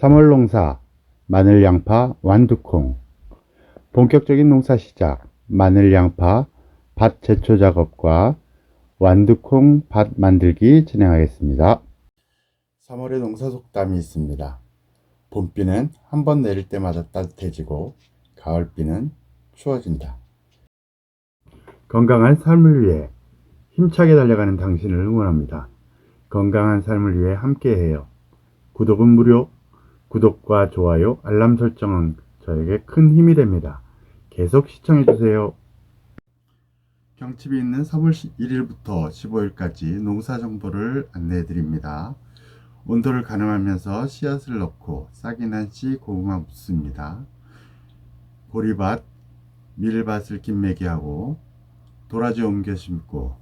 3월 농사, 마늘, 양파, 완두콩. 본격적인 농사 시작, 마늘, 양파, 밭 제초 작업과 완두콩 밭 만들기 진행하겠습니다. 3월에 농사 속담이 있습니다. 봄비는 한 번 내릴 때마다 따뜻해지고 가을비는 추워진다. 건강한 삶을 위해 힘차게 달려가는 당신을 응원합니다. 건강한 삶을 위해 함께해요. 구독은 무료. 구독과 좋아요, 알람 설정은 저에게 큰 힘이 됩니다. 계속 시청해주세요. 경칩이 있는 3월 1일부터 15일까지 농사 정보를 안내해 드립니다. 온도를 가늠하면서 씨앗을 넣고 싹이 난 씨 고구마 묻습니다. 보리밭, 밀밭을 김매기하고 도라지 옮겨 심고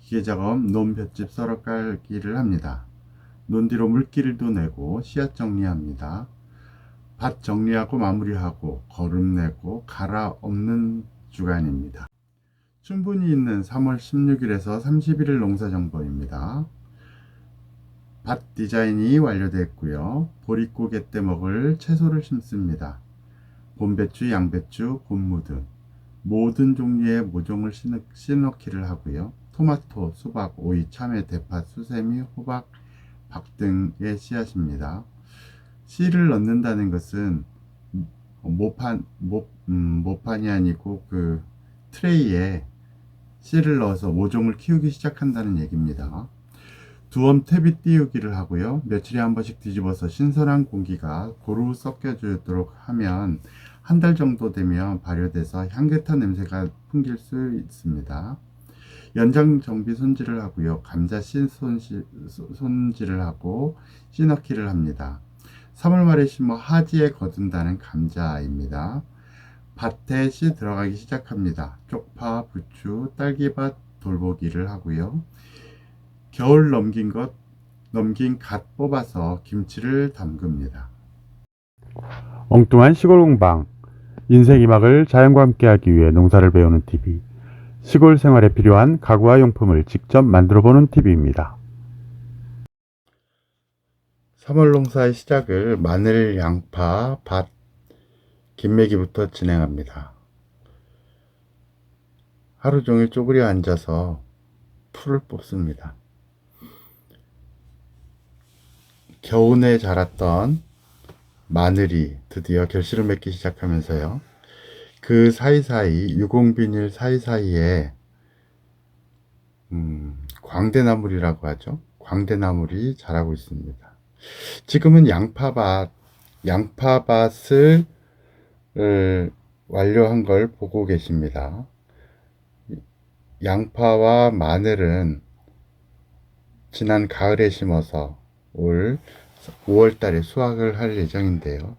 기계 작업 논 볏짚 썰어 깔기를 합니다. 논 뒤로 물기를도 내고 씨앗 정리합니다. 밭 정리하고 마무리하고 거름 내고 갈아 엎는 주간입니다. 충분히 있는 3월 16일에서 31일 농사 정보입니다. 밭 디자인이 완료됐고요. 보릿고 갯대 먹을 채소를 심습니다. 봄배추, 양배추, 곤무 등 모든 종류의 모종을 씨넣기를 하고요. 토마토, 수박, 오이, 참외, 대파, 수세미, 호박, 박 등의 씨앗입니다. 씨를 넣는다는 것은 모판 모, 음, 모판이 아니고 그 트레이에 씨를 넣어서 모종을 키우기 시작한다는 얘기입니다. 두엄 퇴비 띄우기를 하고요. 며칠에 한 번씩 뒤집어서 신선한 공기가 고루 섞여주도록 하면 한 달 정도 되면 발효돼서 향긋한 냄새가 풍길 수 있습니다. 연장 정비 손질을 하고요. 감자 씨 손실, 손질을 하고 씨 넣기를 합니다. 3월 말에 심어 하지에 거둔다는 감자입니다. 밭에 씨 들어가기 시작합니다. 쪽파, 부추, 딸기밭 돌보기를 하고요. 겨울 넘긴 것, 넘긴 갓 뽑아서 김치를 담급니다. 엉뚱한 시골 공방. 인생 이 막을 자연과 함께하기 위해 농사를 배우는 TV. 시골 생활에 필요한 가구와 용품을 직접 만들어 보는 TV입니다. 3월 농사의 시작을 마늘, 양파, 밭, 김매기부터 진행합니다. 하루 종일 쪼그려 앉아서 풀을 뽑습니다. 겨우내 자랐던 마늘이 드디어 결실을 맺기 시작하면서요. 그 사이사이 유공비닐 사이사이에 음, 광대나물이라고 하죠. 광대나물이 자라고 있습니다. 지금은 양파밭, 양파밭을 을 완료한 걸 보고 계십니다. 양파와 마늘은 지난 가을에 심어서 올 5월 달에 수확을 할 예정인데요.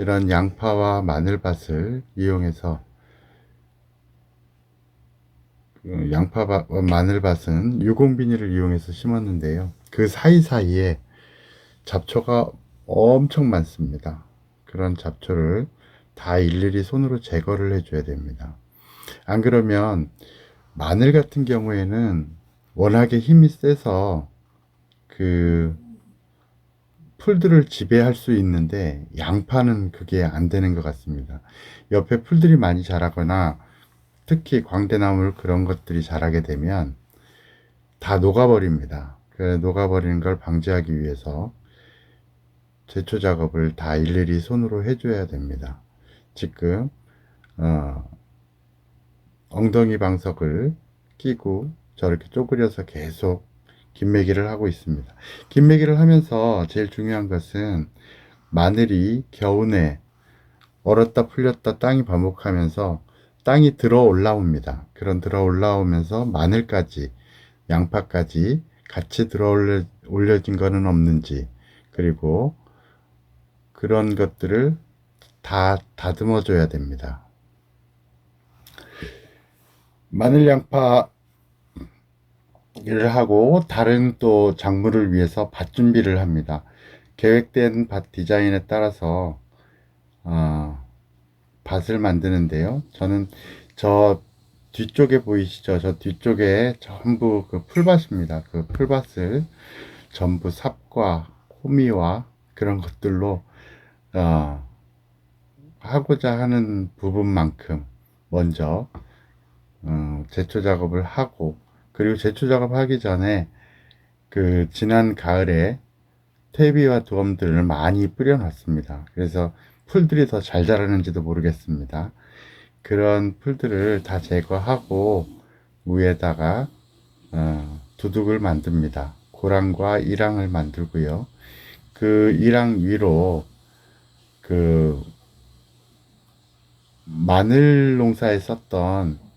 이런 양파와 마늘밭을 이용해서 그 양파와 마늘밭은 유공비닐을 이용해서 심었는데요. 그 사이사이에 잡초가 엄청 많습니다. 그런 잡초를 다 일일이 손으로 제거를 해줘야 됩니다. 안 그러면 마늘 같은 경우에는 워낙에 힘이 세서 그 풀들을 지배할 수 있는데 양파는 그게 안 되는 것 같습니다. 옆에 풀들이 많이 자라거나 특히 광대나물 그런 것들이 자라게 되면 다 녹아버립니다. 그 녹아버리는 걸 방지하기 위해서 제초 작업을 다 일일이 손으로 해줘야 됩니다. 지금 어, 엉덩이 방석을 끼고 저렇게 쪼그려서 계속 김매기를 하고 있습니다. 김매기를 하면서 제일 중요한 것은 마늘이 겨우내 얼었다 풀렸다 땅이 반복하면서 땅이 들어 올라옵니다. 그런 들어 올라오면서 마늘까지 양파까지 같이 들어 올려진 거는 없는지 그리고 그런 것들을 다 다듬어 줘야 됩니다. 마늘 양파 를 하고 다른 또 작물을 위해서 밭 준비를 합니다. 계획된 밭 디자인에 따라서 어, 밭을 만드는데요. 저는 저 뒤쪽에 보이시죠? 저 뒤쪽에 전부 그 풀밭입니다. 그 풀밭을 전부 삽과 호미와 그런 것들로 어, 하고자 하는 부분만큼 먼저 어, 제초 작업을 하고 그리고 제초 작업하기 전에 그 지난 가을에 퇴비와 두엄들을 많이 뿌려놨습니다. 그래서 풀들이 더 잘 자라는지도 모르겠습니다. 그런 풀들을 다 제거하고 위에다가 어, 두둑을 만듭니다. 고랑과 이랑을 만들고요. 그 이랑 위로 그 마늘 농사에 썼던 어,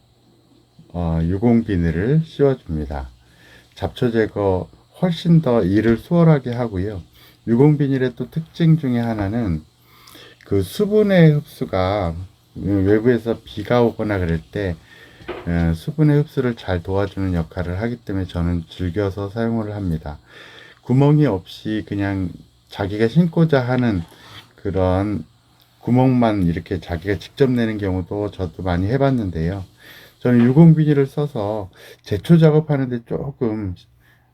유공 비닐을 씌워줍니다. 잡초 제거 훨씬 더 일을 수월하게 하고요. 유공 비닐의 또 특징 중에 하나는 그 수분의 흡수가 음, 외부에서 비가 오거나 그럴 때 에, 수분의 흡수를 잘 도와주는 역할을 하기 때문에 저는 즐겨서 사용을 합니다. 구멍이 없이 그냥 자기가 심고자 하는 그런 구멍만 이렇게 자기가 직접 내는 경우도 저도 많이 해봤는데요. 저는 유공 비닐을 써서 제초 작업하는데 조금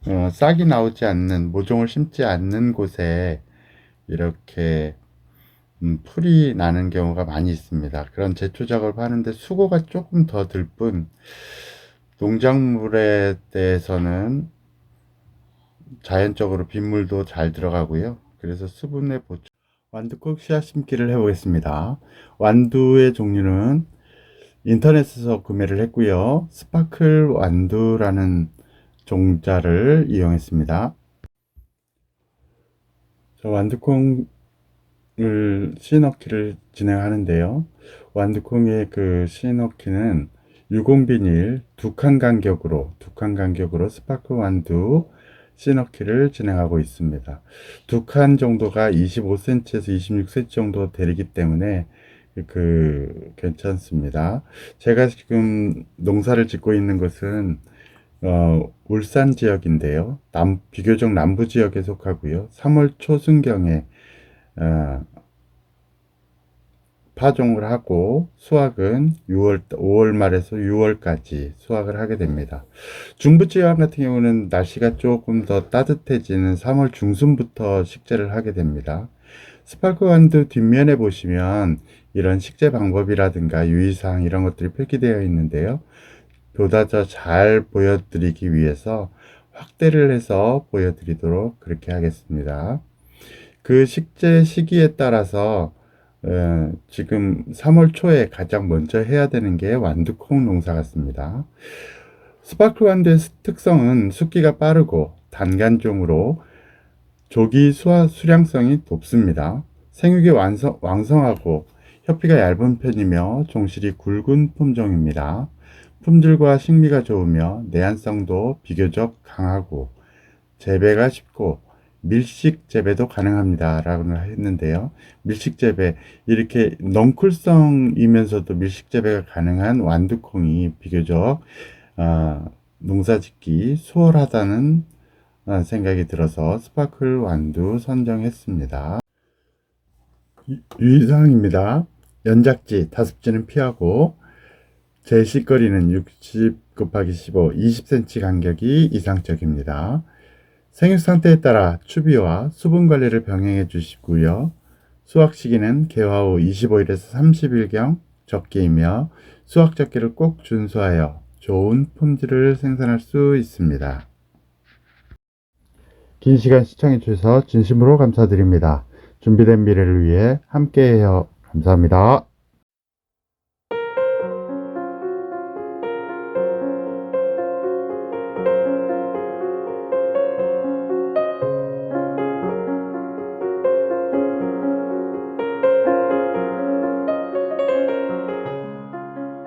어, 싹이 나오지 않는 모종을 심지 않는 곳에 이렇게 음, 풀이 나는 경우가 많이 있습니다. 그런 제초 작업을 하는데 수고가 조금 더 들 뿐 농작물에 대해서는 자연적으로 빗물도 잘 들어가고요. 그래서 수분의 보충 완두콩 씨앗 심기를 해보겠습니다. 완두의 종류는 인터넷에서 구매를 했고요. 스파클 완두라는 종자를 이용했습니다. 저 완두콩을 씨 넣기를 진행하는데요. 완두콩의 그 씨 넣기는 유공 비닐 두 칸 간격으로 두 칸 간격으로 스파크 완두 씨 넣기를 진행하고 있습니다. 두 칸 정도가 25cm에서 26cm 정도 되기 때문에 그 괜찮습니다. 제가 지금 농사를 짓고 있는 것은 어, 울산 지역인데요. 남, 비교적 남부 지역에 속하고요. 3월 초순경에 어, 파종을 하고 수확은 6월, 5월 말에서 6월까지 수확을 하게 됩니다. 중부 지역 같은 경우는 날씨가 조금 더 따뜻해지는 3월 중순부터 식재를 하게 됩니다. 스파크 완두 뒷면에 보시면 이런 식재 방법이라든가 유의사항 이런 것들이 표기되어 있는데요. 보다 더 잘 보여드리기 위해서 확대를 해서 보여드리도록 그렇게 하겠습니다. 그 식재 시기에 따라서 어, 지금 3월 초에 가장 먼저 해야 되는 게 완두콩 농사 같습니다. 스파클 완두의 특성은 숙기가 빠르고 단간종으로 조기 수화 수량성이 높습니다. 생육이 완성, 왕성하고 혀피가 얇은 편이며 종실이 굵은 품종입니다. 품질과 식미가 좋으며 내한성도 비교적 강하고 재배가 쉽고 밀식 재배도 가능합니다. 라고 했는데요. 밀식 재배, 이렇게 넝쿨성이면서도 밀식 재배가 가능한 완두콩이 비교적 어, 농사 짓기 수월하다는 어, 생각이 들어서 스파클 완두 선정했습니다. 유의사항입니다. 연작지, 다습지는 피하고 제실거리는 60 곱하기 15, 20cm 간격이 이상적입니다. 생육 상태에 따라 추비와 수분 관리를 병행해 주시고요. 수확 시기는 개화 후 25일에서 30일경 적기이며 수확 적기를 꼭 준수하여 좋은 품질을 생산할 수 있습니다. 긴 시간 시청해 주셔서 진심으로 감사드립니다. 준비된 미래를 위해 함께해요. 감사합니다.